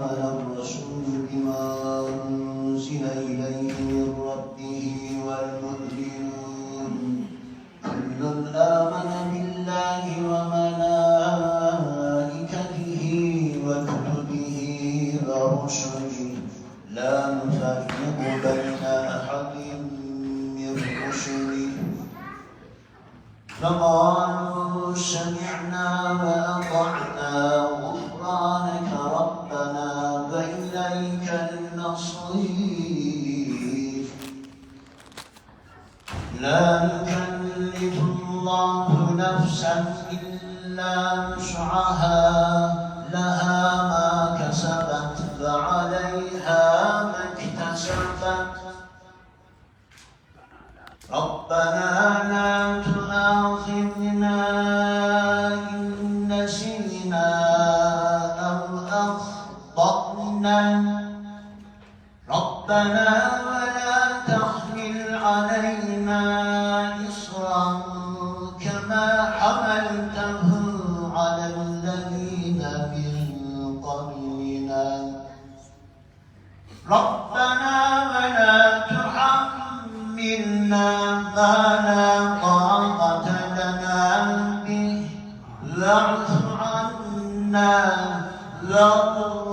Resulü عنا واغفر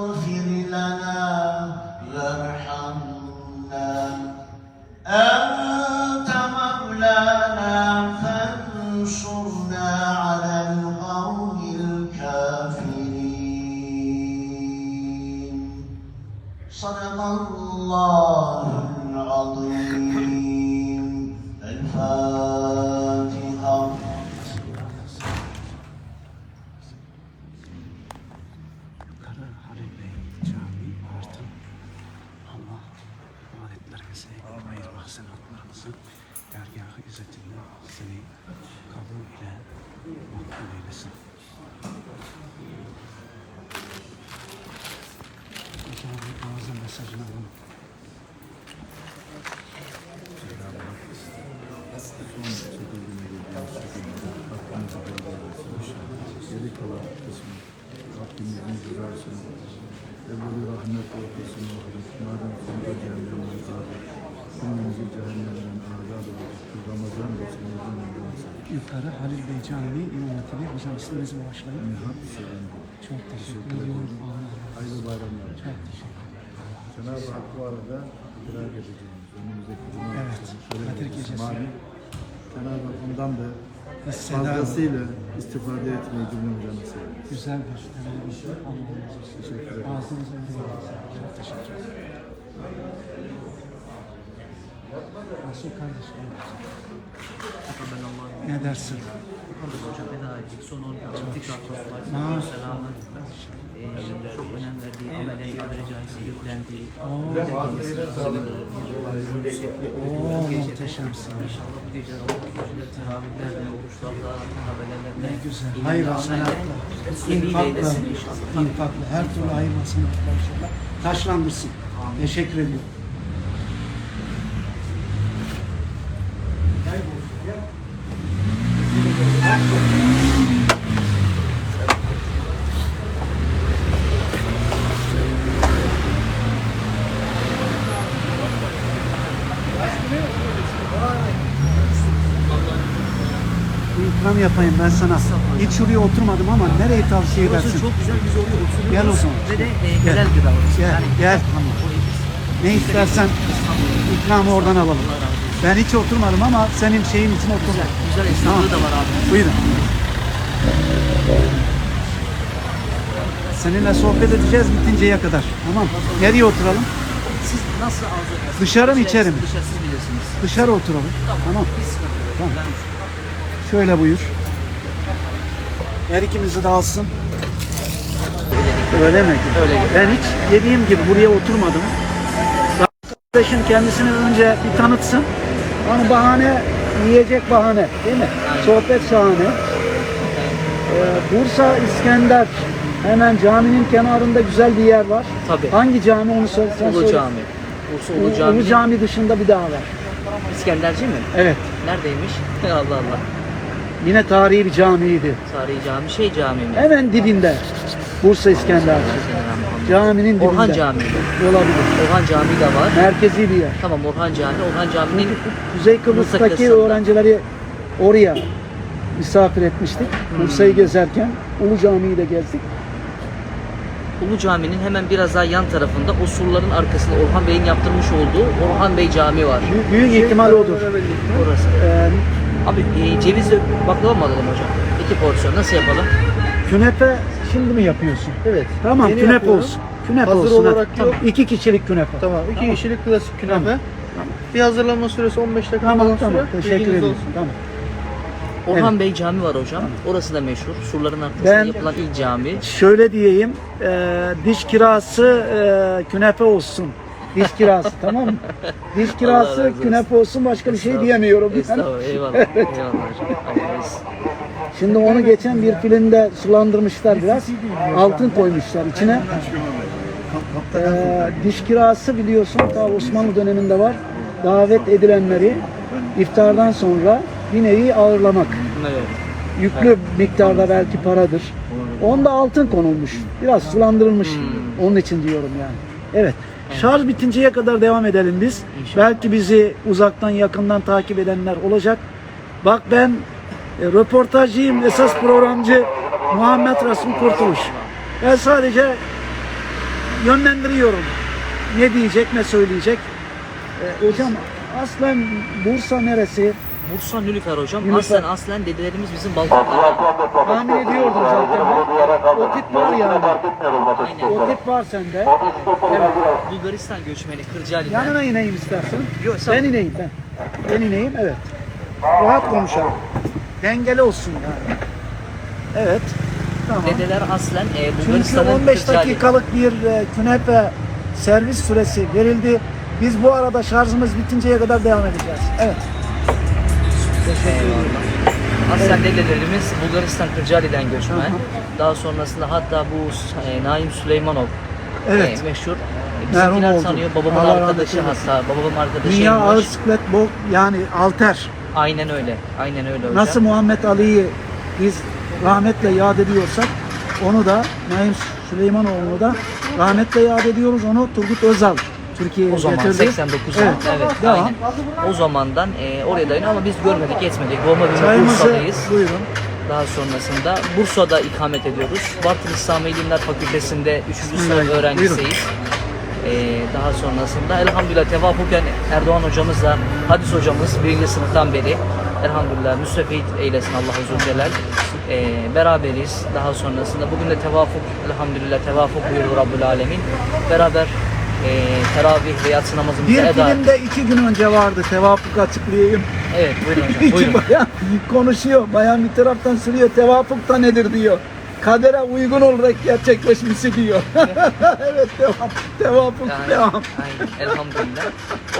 Makbul eylesin. Hocamın ağzı mesajını alalım. Geri kalan kısmı Rabbimizin rızasını Evveli rahmet ortasını. Madem Yukarı Halil Bey Camii İmam Hatibi hocam isminizi bağışlayın. Nihat Seven. Çok teşekkür ediyorum. Hayırlı bayramlar. Çok teşekkür ederim. Cenab-ı Hak bu arada idrak edeceğimiz önümüzdeki cuma Evet, Kadir Gecesi. Malum. Cenab-ı Hak ondan da fazlasıyla istifade etmeyi cümlemize nasip eylesin. Güzel bir şey. Allah razı olsun. Teşekkür ederim. Sağlık. Çok teşekkür ederim. Nasıl kardeşim? Ne dersin? Son 10 yıl tekrar Ha. toplar. Selamı. Ee, çok önem verdiği, amele tabiri caizse yüklendiği. Oo muhteşemsin. Ne güzel. Hayır hasenatla. İnfakla, infakla. Her türlü hayır hasenatla inşallah. Taşlandırsın. Teşekkür ediyorum. İkram yapayım ben sana. Hiç şuraya oturmadım ama nereyi tavsiye Burası edersin? çok güzel, biz oraya oturuyoruz. Gel o zaman. Ve de e, güzel bir davranış. Gel, Yani gel. Ne istersen ikramı oradan alalım. Ben hiç oturmadım ama senin şeyin için oturdum. Güzel esnaflığı da var abi. Buyurun. Seninle sohbet edeceğiz bitinceye kadar. Tamam. Nereye oturalım? Siz nasıl arzu edersiniz? Dışarı mı, içeri mi? Dışarı siz bilirsiniz. Dışarı oturalım. Tamam. Tamam. Ben- Şöyle buyur. Her ikimizi de alsın. Öyle mi? Öyle. Ben hiç dediğim gibi buraya oturmadım. Kardeşin kendisini önce bir tanıtsın. Hani bahane, yiyecek bahane değil mi? Sohbet şahane. Ee, Bursa İskender hemen caminin kenarında güzel bir yer var. Tabii. Hangi cami onu söylesen Ulu söyle. Cami. Bursa Ulu Cami. Ulu Cami dışında bir daha var. İskenderci mi? Evet. Neredeymiş? Allah Allah. Yine tarihi bir camiydi. Tarihi cami şey cami mi? Hemen dibinde. Bursa İskenderci. Caminin dibinde. Orhan Camii. Olabilir. Orhan Camii de var. Merkezi bir yer. Tamam Orhan Camii. Orhan Camii'nin Kuzey Kıbrıs'taki öğrencileri oraya misafir etmiştik. Bursa'yı gezerken Ulu Camii'yi de gezdik. Ulu Cami'nin hemen biraz daha yan tarafında o surların arkasında Orhan Bey'in yaptırmış olduğu Orhan Bey Camii var. Büyük, büyük ihtimal odur. Orası. Ee, Abi e, cevizli baklava mı alalım hocam? İki porsiyon. Nasıl yapalım? künefe şimdi mi yapıyorsun? Evet. Tamam Yeni künefe yapıyorum. olsun. Künefe Hazır olsun. olarak yok. İki kişilik künefe. Tamam. iki kişilik klasik künefe. Bir hazırlanma süresi 15 dakika Tamam falan tamam. sürer. Teşekkür Bilginiz ederim. olsun. Tamam. Orhan Bey Camii var hocam. Orası da meşhur. Surların arkasında Ben- yapılan ilk cami. Şöyle diyeyim. e, diş kirası e, künefe olsun. Diş kirası tamam mı? Diş kirası künefe olsun başka bir şey diyemiyorum. Estağfurullah. Eyvallah. Hocam. Şimdi onu geçen bir filmde sulandırmışlar biraz. Altın koymuşlar içine. Ee, diş kirası biliyorsun ta Osmanlı döneminde var. Davet edilenleri iftardan sonra bir nevi ağırlamak. Evet. Yüklü miktarda belki paradır. Onda altın konulmuş. Biraz sulandırılmış. Hmm. Onun için diyorum yani. Evet. Şarj bitinceye kadar devam edelim biz. İnşallah. Belki bizi uzaktan yakından takip edenler olacak. Bak ben e, röportajcıyım, esas programcı Muhammed Rasul Kurtuluş. Ben sadece yönlendiriyorum. Ne diyecek, ne söyleyecek. E, hocam aslen Bursa neresi? Bursa Nülüfer hocam. Nilüfer. Aslen aslen dedelerimiz bizim Balkanlarda. Tahmin ediyordum zaten. ben. O tip var yani. Aynen. O tip var sende. Bulgaristan göçmeni Kırcaali'den. Yanına ineyim istersen. Yok, ol. Ben ineyim ben. Ben ineyim evet. Rahat konuşalım. Dengeli olsun yani. Evet. Tamam. Dedeler aslen e, Çünkü Bulgaristan'ın 15 Kırcaali. dakikalık bir e, künefe servis süresi verildi. Biz bu arada şarjımız bitinceye kadar devam edeceğiz. Evet. Aslen dedelerimiz Bulgaristan Kırcaali'den göçmen. Daha sonrasında hatta bu e, Naim Süleymanov Evet. e, meşhur. E, Merhum Bizimkiler oldu. sanıyor babamın Allah rahmet arkadaşı eylesin. hatta babamın arkadaşıymış. Dünya ağır siklet bol yani alter. Aynen öyle. Aynen öyle hocam. Nasıl Muhammed Ali'yi biz rahmetle yad ediyorsak onu da Naim Süleymanoğlu'nu da rahmetle yad ediyoruz. Onu Turgut Özal Türkiye'ye o zaman getirdi. 89 Evet. evet, Devam. aynen. O zamandan e, oraya dayanıyor ama biz görmedik, etmedik. Doğma büyüme Çayımızı Bursa'dayız. buyurun. Daha sonrasında Bursa'da ikamet ediyoruz. Bartın İslam İlimler Fakültesi'nde 3. sınıf öğrencisiyiz. Ee, daha sonrasında elhamdülillah tevafuken Erdoğan hocamızla hadis hocamız birinci sınıftan beri elhamdülillah müstefit eylesin Allah ve Celal. Ee, beraberiz. Daha sonrasında bugün de tevafuk elhamdülillah tevafuk buyurdu Rabbül Alemin. Beraber e, teravih ve yatsı namazımızı Bir eda filmde iki gün önce vardı. Tevafuk açıklayayım. Evet buyurun hocam İki buyurun. bayan konuşuyor. Bayan bir taraftan sürüyor. Tevafuk da nedir diyor. Kadere uygun olarak gerçekleşmesi diyor. evet devam. Tevafuk Yani, devam. aynen, elhamdülillah.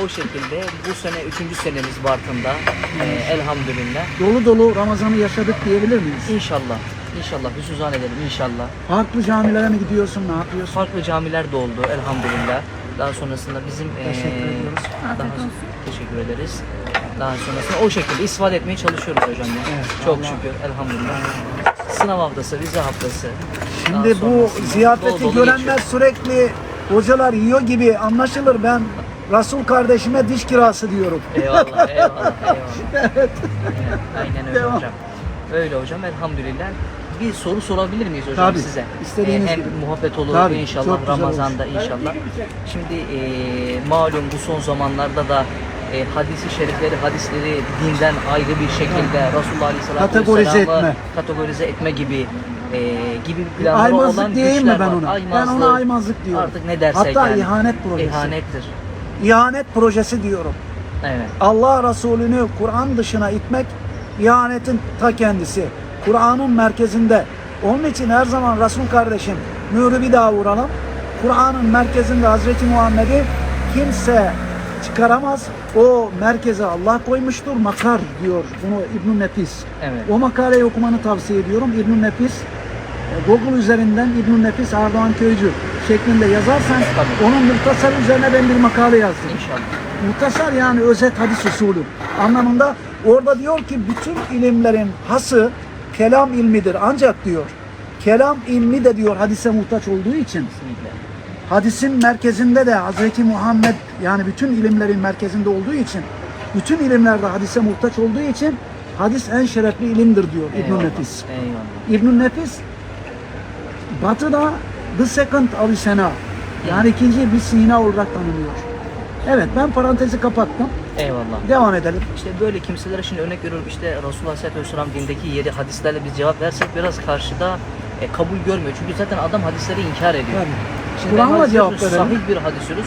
O şekilde bu sene üçüncü senemiz Bartın'da. Ee, elhamdülillah. Dolu dolu Ramazan'ı yaşadık diyebilir miyiz? İnşallah. İnşallah. Hüsnü edelim inşallah. Farklı camilere mi gidiyorsun? Ne yapıyorsun? Farklı camiler de oldu elhamdülillah. Daha sonrasında bizim Teşekkür eee, ediyoruz. Daha, teşekkür ederiz. Daha sonrasında o şekilde istifade etmeye çalışıyoruz hocam ya. Evet, Çok Allah- şükür elhamdülillah. Sınav haftası, vize haftası. Daha Şimdi bu sonrasında ziyafeti dolu dolu görenler geçiyor. sürekli hocalar yiyor gibi anlaşılır. Ben Rasul kardeşime diş kirası diyorum. Eyvallah, eyvallah, eyvallah. Evet. Aynen, öyle Devam. hocam. Öyle hocam elhamdülillah. Bir soru sorabilir miyiz hocam Tabii, size? istediğiniz hem gibi. muhabbet olur Tabii, inşallah güzel. Ramazan'da inşallah. Şimdi eee, malum bu son zamanlarda da eee, hadisi şerifleri, hadisleri dinden ayrı bir şekilde Resulullah Aleyhisselatü Kategorize Vesselam'ı etme. kategorize etme gibi eee, gibi planları Aymazlık olan diyeyim mi güçler ben var. ona? Ben ona aymazlık diyorum. Artık ne dersek Hatta yani. ihanet projesi. İhanettir. İhanet projesi diyorum. Evet. Allah Resulü'nü Kur'an dışına itmek ihanetin ta kendisi. Kur'an'ın merkezinde. Onun için her zaman Resul kardeşim mührü bir daha vuralım. Kur'an'ın merkezinde Hazreti Muhammed'i kimse çıkaramaz. O merkeze Allah koymuştur. Makar diyor bunu İbn Nefis. Evet. O makaleyi okumanı tavsiye ediyorum. İbn Nefis e, Google üzerinden İbn Nefis Erdoğan Köycü şeklinde yazarsan Tabii. onun muhtasar üzerine ben bir makale yazdım. İnşallah. muhtasar yani özet hadis usulü anlamında orada diyor ki bütün ilimlerin hası kelam ilmidir. Ancak diyor kelam ilmi de diyor hadise muhtaç olduğu için Kesinlikle. Hadisin merkezinde de Hazreti Muhammed yani bütün ilimlerin merkezinde olduğu için bütün ilimlerde hadise muhtaç olduğu için hadis en şerefli ilimdir diyor İbn Eyvallah, Nefis. İbn Nefis Batı'da the second Avicenna yani ikinci bir Sina olarak tanınıyor. Evet ben parantezi kapattım. Eyvallah. Devam edelim. İşte böyle kimselere şimdi örnek veriyorum işte Resulullah Aleyhisselatü Vesselam dindeki yeri hadislerle biz cevap versek biraz karşıda e, kabul görmüyor. Çünkü zaten adam hadisleri inkar ediyor. Tabii. Şimdi Kur'an'la cevap verelim. Sahih bir hadis diyoruz.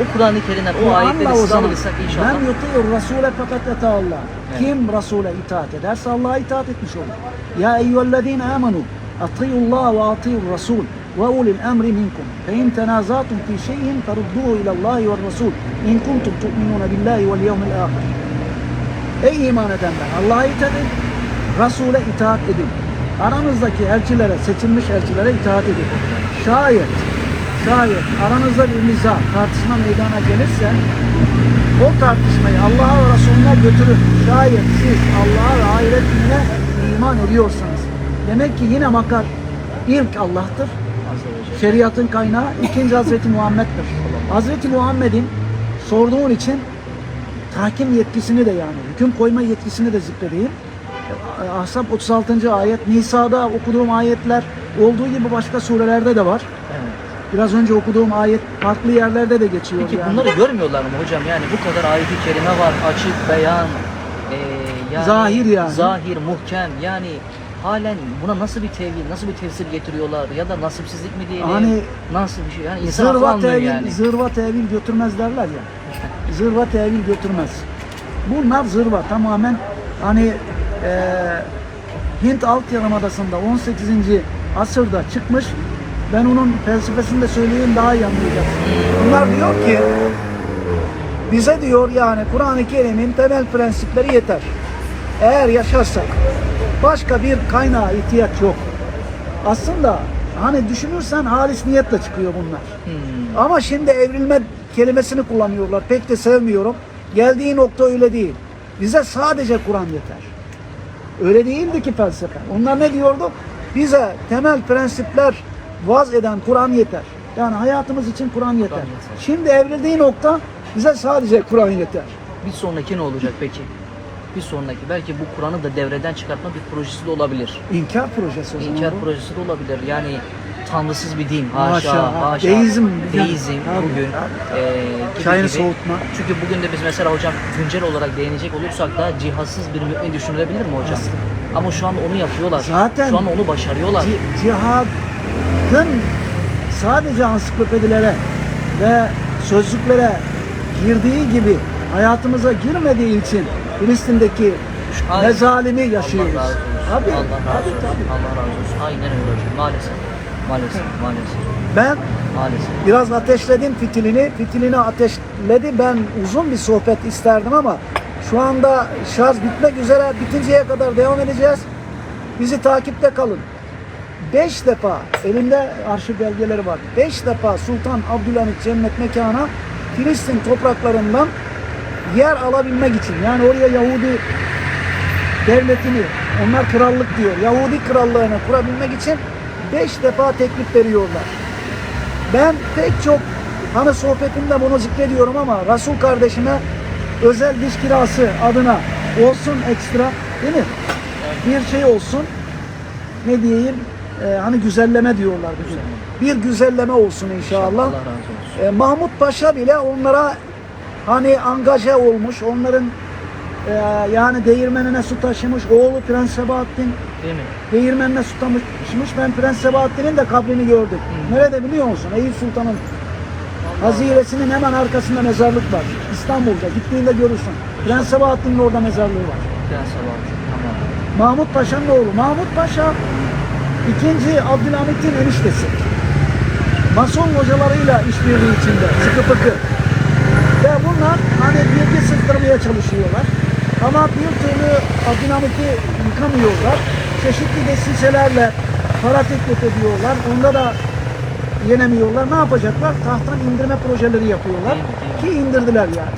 O Kur'an-ı Kerim'den o ayetleri zaman alırsak inşallah. ben yutiyor Resul'e fakat ete Allah. Kim Resul'e itaat ederse Allah'a itaat etmiş olur. Ya eyyühellezine amenu atiyullah ve atiyur Resul ve ulil emri minkum. Fe in tenazatum fi şeyin ferudduhu ilallahi ve Resul. İn kuntum tu'minuna billahi vel yevmil ahir. Ey iman edenler Allah'a itaat edin. Resul'e itaat edin. Aranızdaki elçilere, seçilmiş elçilere itaat edin. Şayet, şayet aranızda bir niza, tartışma meydana gelirse o tartışmayı Allah'a ve Resulüne götürün. Şayet siz Allah'a ve ahiret gününe iman ediyorsanız. Demek ki yine makar ilk Allah'tır. Şeriatın kaynağı ikinci Hazreti Muhammed'dir. Hazreti Muhammed'in sorduğun için tahkim yetkisini de yani hüküm koyma yetkisini de zikredeyim. Ahzab 36. ayet, Nisa'da okuduğum ayetler olduğu gibi başka surelerde de var. Evet. Biraz önce okuduğum ayet farklı yerlerde de geçiyor. Peki yani. bunları görmüyorlar mı hocam? Yani bu kadar ayet-i kerime var, açık, beyan, e, yani Zahir yani. Zahir, muhkem. Yani halen buna nasıl bir tevil, nasıl bir tefsir getiriyorlar ya da nasipsizlik mi diyelim? Hani nasıl bir şey? Yani insan Zırva tevil, yani. zırva tevil götürmez derler ya. Zırva tevil götürmez. Bunlar zırva tamamen hani eee Hint alt yarımadasında 18. asırda çıkmış. Ben onun felsefesini de söyleyeyim daha iyi anlayacaksın. Bunlar diyor ki bize diyor yani Kur'an-ı Kerim'in temel prensipleri yeter. Eğer yaşarsak başka bir kaynağa ihtiyaç yok. Aslında hani düşünürsen halis niyetle çıkıyor bunlar. Hmm. Ama şimdi evrilme kelimesini kullanıyorlar. Pek de sevmiyorum. Geldiği nokta öyle değil. Bize sadece Kur'an yeter. Öyle değildi ki felsefe. Onlar ne diyordu? Bize temel prensipler vaz eden Kur'an yeter. Yani hayatımız için Kur'an yeter. yeter. Şimdi evrildiği nokta bize sadece Kur'an yeter. Bir sonraki ne olacak peki? Bir sonraki belki bu Kur'an'ı da devreden çıkartma bir projesi de olabilir. İnkar projesi o zaman. İnkar bu. projesi de olabilir. Yani tanrısız bir din. Haşa, Haşa, ha. haşa. Deizm, Deizm bugün. gibi Çayını gibi. soğutma. Çünkü bugün de biz mesela hocam güncel olarak değinecek olursak da cihazsız bir mümin düşünülebilir mi hocam? Ama şu an onu yapıyorlar. Zaten- Şu an onu başarıyorlar. Ci- cihadın sadece ansiklopedilere ve sözlüklere girdiği gibi hayatımıza girmediği için Filistin'deki Aynen. mezalimi yaşıyoruz. Allah razı olsun. Tabii, Allah razı olsun. Allah razı olsun. Aynen öyle hocam. Maalesef. Maalesef. Maalesef. Ben Maalesef. biraz ateşledim fitilini, fitilini ateşledi. Ben uzun bir sohbet isterdim ama şu anda şarj bitmek üzere bitinceye kadar devam edeceğiz. Bizi takipte kalın. Beş defa, elimde arşiv belgeleri var. Beş defa Sultan Abdülhamit cennet mekana Filistin topraklarından yer alabilmek için. Yani oraya Yahudi devletini, onlar krallık diyor. Yahudi krallığını kurabilmek için beş defa teklif veriyorlar. Ben pek çok hani sohbetimde bunu zikrediyorum ama Resul kardeşime özel diş kirası adına olsun ekstra değil mi? Bir şey olsun ne diyeyim e, hani güzelleme diyorlar bugün. Bir güzelleme olsun inşallah. Allah razı olsun. E, Mahmut Paşa bile onlara hani angaje olmuş. Onların e, yani değirmenine su taşımış. Oğlu Prens Sebahattin Değil mi? değirmenine su. Ben Prens Sebahattin'in de kabrini gördüm. Nerede biliyor musun? Eyüp Sultan'ın haziresinin hemen arkasında mezarlık var. İstanbul'da. Gittiğinde görürsün. Prens Sebahattin'in orada mezarlığı var. Prens Sabahattin. Tamam. Mahmut Paşa'nın oğlu. Mahmut Paşa ikinci Abdülhamit'in eniştesi. Mason hocalarıyla işbirliği içinde sıkı fıkı. Ve bunlar hani bilgi sızdırmaya çalışıyorlar. Ama bir türlü Abdülhamit'i yıkamıyorlar. Çeşitli desiselerle para teklif ediyorlar. Onda da yenemiyorlar. Ne yapacaklar? Tahttan indirme projeleri yapıyorlar. Ki indirdiler yani.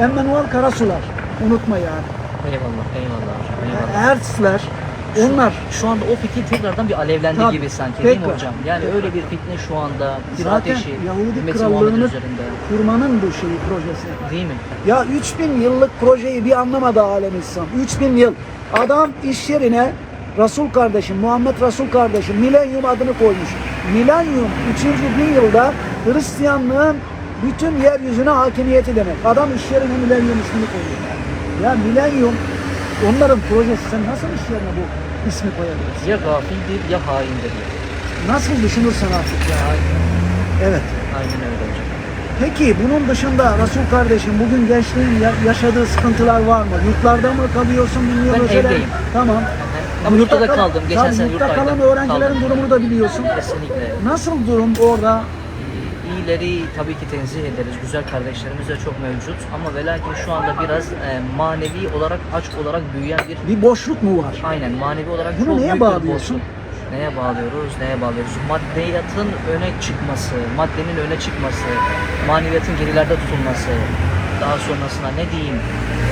Emmanuel Karasular. Unutma yani. Eyvallah, eyvallah hocam. Eyvallah. Erzler. Onlar. Şu anda o fikir tekrardan bir alevlendi Tabii, gibi sanki değil mi tekrar. hocam? Yani öyle bir fitne şu anda bir Zaten ateşi Yahudi krallığını üzerinde. kurmanın bu şeyi projesi. Değil mi? Ya 3000 yıllık projeyi bir anlamadı alem İslam. 3000 yıl. Adam iş yerine Resul kardeşim, Muhammed Resul kardeşim milenyum adını koymuş. Milenyum 3. bin yılda Hristiyanlığın bütün yeryüzüne hakimiyeti demek. Adam iş yerine milenyum ismini koyuyor. Ya milenyum onların projesi. Sen nasıl iş yerine bu ismi koyabilirsin? Ya gafildir ya haindir. Nasıl düşünürsen artık ya. Evet. Aynen öyle hocam. Peki bunun dışında Resul kardeşim bugün gençliğin ya- yaşadığı sıkıntılar var mı? Yurtlarda mı kalıyorsun bilmiyorum. Ben evdeyim. Tamam. Ama yurtta da kal- kaldım. Geçen sene yurtta kalan öğrencilerin Kaldım. durumunu da biliyorsun. Kesinlikle. Nasıl durum orada? İyileri tabii ki tenzih ederiz. Güzel kardeşlerimiz de çok mevcut. Ama ve lakin şu anda biraz e, manevi olarak, aç olarak büyüyen bir Bir boşluk mu var? Aynen manevi olarak Bunu çok neye büyük bir bağlıyorsun? boşluk. Neye bağlıyoruz? Neye bağlıyoruz? Maddiyatın öne çıkması, maddenin öne çıkması, maneviyatın gerilerde tutulması, daha sonrasında ne diyeyim,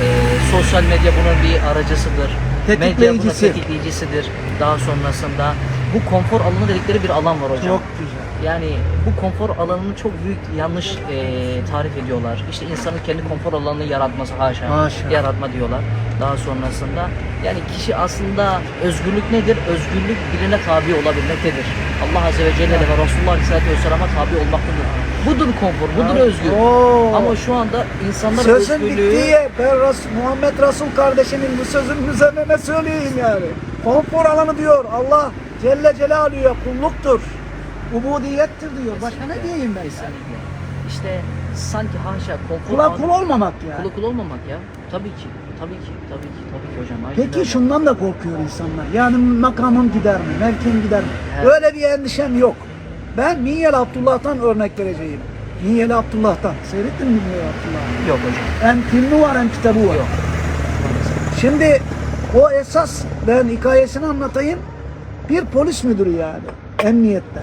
e, sosyal medya bunun bir aracısıdır. Medya bunun Tetikleyicisi. tetikleyicisidir. Daha sonrasında bu konfor alanı dedikleri bir alan var hocam. Çok güzel. Yani bu konfor alanını çok büyük yanlış e, tarif ediyorlar. İşte insanın kendi konfor alanını yaratması haşa, Haşa. yaratma diyorlar. Daha sonrasında yani kişi aslında özgürlük nedir? Özgürlük birine tabi olabilmektedir. Allah Azze ve Celle ve Resulullah Aleyhisselatü Vesselam'a tabi olmaktadır. Budur konfor, budur özgür. Oo. Ama şu anda insanlar Sözün özgürlüğü... bittiği ben Res- Muhammed Resul kardeşimin bu sözünün üzerine ne söyleyeyim yani? Konfor alanı diyor. Allah Celle Celaluhu'ya kulluktur. Ubudiyettir diyor. Başka ne diyeyim ben sana? Kesinlikle. İşte sanki haşa konfor Kula kul olmamak yani. Kula kul olmamak ya. Tabii ki. Tabii ki. Tabii ki. Tabii ki hocam. Peki şundan da korkuyor insanlar. Yani makamım gider mi? Mevkim gider mi? Evet. Öyle bir endişem yok. Ben Minyel Abdullah'tan örnek vereceğim. Minyel Abdullah'tan. Seyrettin mi Minyel Abdullah'ı? Yok hocam. Hem filmi var hem kitabı var. Yok. Şimdi o esas ben hikayesini anlatayım. Bir polis müdürü yani emniyette.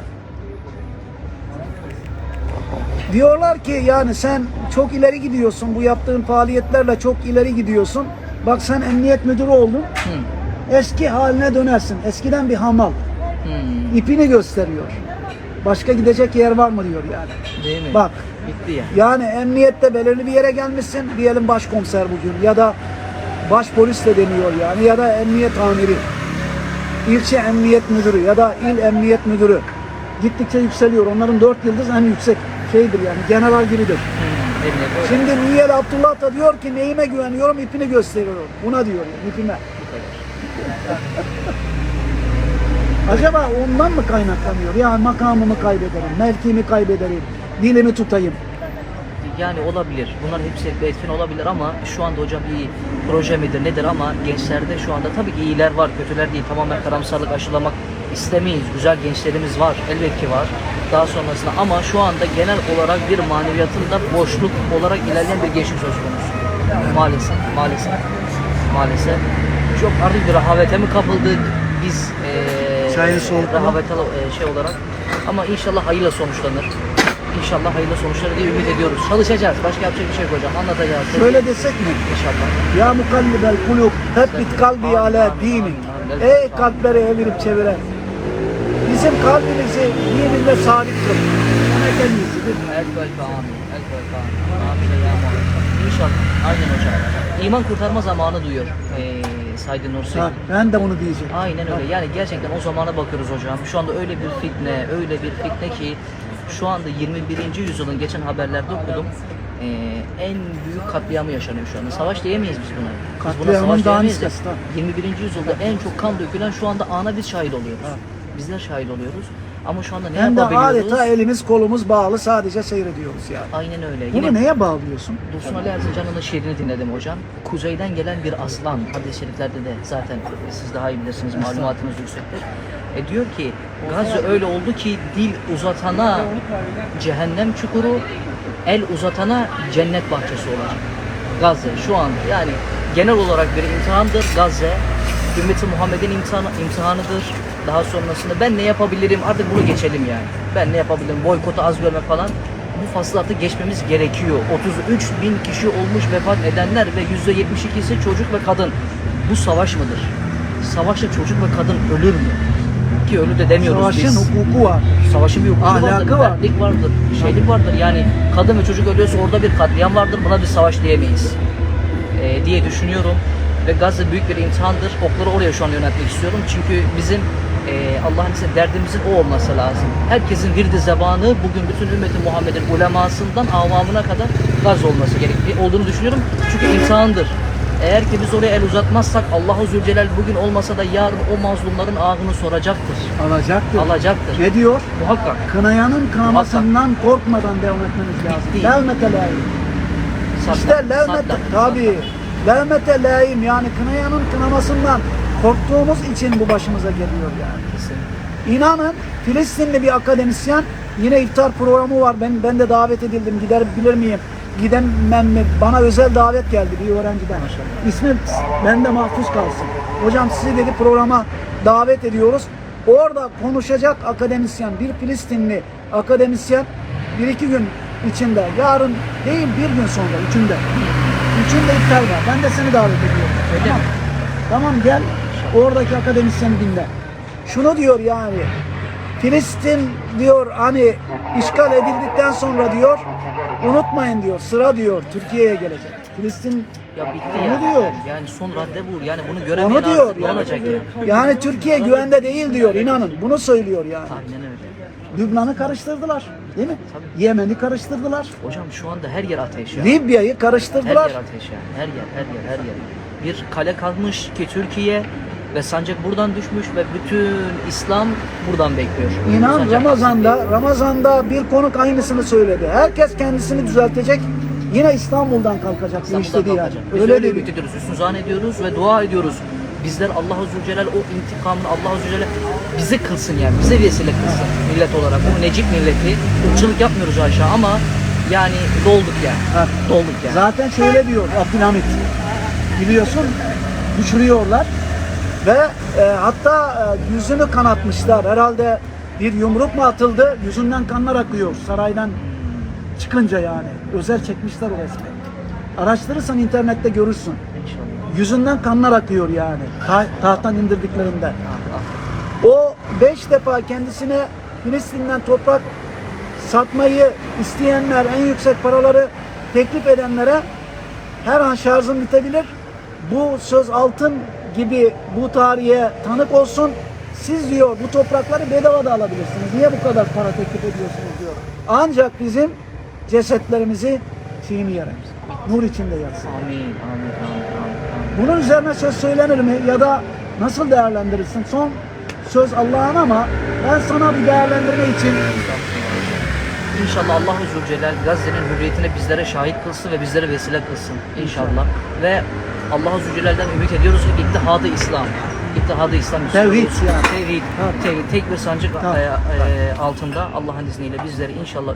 Diyorlar ki yani sen çok ileri gidiyorsun bu yaptığın faaliyetlerle çok ileri gidiyorsun. Bak sen emniyet müdürü oldun. Hı. Eski haline dönersin. Eskiden bir hamal. Hmm. İpini gösteriyor. Başka gidecek yer var mı diyor yani. Değil mi? Bak Bitti ya. yani emniyette belirli bir yere gelmişsin. Diyelim başkomiser bugün ya da baş polis de deniyor yani ya da emniyet amiri. ilçe emniyet müdürü ya da il emniyet müdürü. Gittikçe yükseliyor. Onların dört yıldız en yüksek şeydir yani general gibidir. Hmm. Şimdi Niyel Abdullah da diyor ki neyime güveniyorum ipini gösteriyorum. Buna diyor yani ipime. Acaba ondan mı kaynaklanıyor? Ya makamımı kaybederim, mevkimi kaybederim, dilimi tutayım. Yani olabilir. Bunlar hepsi etkin olabilir ama şu anda hocam bir proje midir nedir ama gençlerde şu anda tabii ki iyiler var, kötüler değil. Tamamen karamsarlık aşılamak istemeyiz. Güzel gençlerimiz var. Elbette ki var. Daha sonrasında ama şu anda genel olarak bir maneviyatında boşluk olarak ilerleyen bir gençlik söz konusu. Maalesef, maalesef, maalesef. Çok artık bir rahavete mi kapıldık biz soğuk rahavete eee, şey olarak ama inşallah hayırla sonuçlanır. İnşallah hayırlı sonuçları diye ümit ediyoruz. Çalışacağız. Başka yapacak bir şey yok hocam. Anlatacağız. Şöyle desek mi? İnşallah. Ya mukallibel kulub, tebbit kalbi ala dinik. Ey kalpleri evirip çeviren. Bizim kalbimizi dininde sabit kıl. Ona kendisidir. El kalbe amin. El kalbe amin. İnşallah. Aynen hocam. İman kurtarma zamanı duyuyor. Ee, Saydın Nursi. Ha, ben de bunu diyeceğim. Aynen öyle. Yani gerçekten o zamana bakıyoruz hocam. Şu anda öyle bir fitne, öyle bir fitne ki şu anda 21. yüzyılın geçen haberlerde okudum. Ee, en büyük katliamı yaşanıyor şu anda. Savaş diyemeyiz biz buna. Biz buna Katliamın savaş daha diyemeyiz de. niskası, tabii. 21. yüzyılda en çok kan dökülen şu anda ana biz şahit oluyoruz. Bizler şahit oluyoruz. Ama şu anda ne Hem de yapabiliyoruz? adeta elimiz kolumuz bağlı sadece seyrediyoruz yani. Aynen öyle. Bunu Yine neye bağlıyorsun? Dursun Ali Erzincan'ın şiirini dinledim hocam. Kuzeyden gelen bir aslan, hadis-i şeriflerde de zaten siz daha iyi bilirsiniz, malumatınız yüksektir. E diyor ki, Gazze öyle oldu ki dil uzatana cehennem çukuru, el uzatana cennet bahçesi olacak. Gazze şu an yani genel olarak bir imtihandır Gazze. Ümmeti Muhammed'in imtihanı, imtihanıdır. Daha sonrasında ben ne yapabilirim artık bunu geçelim yani. Ben ne yapabilirim boykotu az görmek falan. bu faslı artık geçmemiz gerekiyor. 33 bin kişi olmuş vefat edenler ve %72'si çocuk ve kadın. Bu savaş mıdır? Savaşta çocuk ve kadın ölür mü? Ki ölü de demiyoruz Savaşın biz. hukuku var. Savaşın bir hukuku Ahlakı vardır, var. mertlik vardır, şeylik vardır. Yani kadın ve çocuk ölüyorsa orada bir katliam vardır. Buna bir savaş diyemeyiz. Ee, diye düşünüyorum. Ve Gazze büyük bir imtihandır. Okları oraya şu an yöneltmek istiyorum. Çünkü bizim e, Allah'ın izniyle derdimizin o olması lazım. Herkesin virdi zebanı bugün bütün ümmeti Muhammed'in ulemasından avamına kadar Gazze olması gerektiği olduğunu düşünüyorum. Çünkü imtihandır. Eğer ki biz oraya el uzatmazsak Allahu Zülcelal bugün olmasa da yarın o mazlumların ahını soracaktır. Alacaktır. Alacaktır. Ne diyor? Muhakkak. Kınayanın kınamasından korkmadan devam etmeniz lazım. Bitti. Levmete. Sadda, İşte levmete sadda, tabi. Levmete layım yani kınayanın kınamasından korktuğumuz için bu başımıza geliyor yani. Kesin. İnanın Filistinli bir akademisyen yine iftar programı var. Ben ben de davet edildim. Gider bilir miyim? Gidemem mi? Bana özel davet geldi bir öğrenciden. İsmi bende mahfuz kalsın. Hocam sizi dedi programa davet ediyoruz. Orada konuşacak akademisyen, bir Filistinli akademisyen bir iki gün içinde, yarın değil bir gün sonra, üçünde. Üçünde iftar var. Ben de seni davet ediyorum. Öyle Tamam. mi? Tamam gel oradaki akademisyeni dinle. Şunu diyor yani Filistin diyor hani işgal edildikten sonra diyor unutmayın diyor sıra diyor Türkiye'ye gelecek. Filistin Ya bitti Onu ya. diyor. Yani son radde bu. Yani bunu göremeyen onu diyor. ne olacak ya? Yani Türkiye güvende değil diyor inanın. Bunu söylüyor yani. Aynen öyle. Lübnan'ı karıştırdılar değil mi? Yemen'i karıştırdılar. Hocam şu anda her yer ateş ya. Libya'yı Her karıştırdılar. yer ateş ya. Her yer, her yer, her yer. Bir kale kalmış ki Türkiye ve sancak buradan düşmüş ve bütün İslam buradan bekliyor. İnan Sancak Ramazan'da Ramazan'da bir konuk aynısını söyledi. Herkes kendisini düzeltecek. Yine İstanbul'dan kalkacak bu İstanbul'dan istediği yer. kalkacak. Biz Öyle öyle dedi. ümit ediyoruz. Üstünüzan ediyoruz ve dua ediyoruz. Bizler Allah-u Zülcelal o intikamını Allah-u Zülcelal bize kılsın yani. Bize vesile kılsın millet olarak. Bu Necip milleti. Irkçılık yapmıyoruz aşağı ama yani dolduk yani. Ha. Dolduk yani. Zaten şöyle diyor Abdülhamit. Biliyorsun düşürüyorlar ve e, hatta e, yüzünü kanatmışlar. Herhalde bir yumruk mu atıldı? Yüzünden kanlar akıyor saraydan çıkınca yani. Özel çekmişler o resmi. Araştırırsan internette görürsün. Yüzünden kanlar akıyor yani. Ta- tahttan indirdiklerinde. Ah, ah. O beş defa kendisine Filistin'den toprak satmayı isteyenler, en yüksek paraları teklif edenlere her an şarjım bitebilir. Bu söz altın gibi bu tarihe tanık olsun. Siz diyor bu toprakları bedava da alabilirsiniz. Niye bu kadar para teklif ediyorsunuz diyor. Ancak bizim cesetlerimizi çiğneyelim. Nur içinde yatsın. Amin, amin, amin, amin, amin. Bunun üzerine söz söylenir mi ya da nasıl değerlendirirsin? Son söz Allah'ın ama ben sana bir değerlendirme için İnşallah Allahu Zülcelal Gazze'nin hürriyetine bizlere şahit kılsın ve bizlere vesile kılsın inşallah. Ve Allahu Zülcelal'den ümit ediyoruz ki ittihadı İslam. İttihadı İslam Tevhid. Tevhid. Tevhid. Tek bir sancak e, e, altında Allah'ın izniyle bizleri inşallah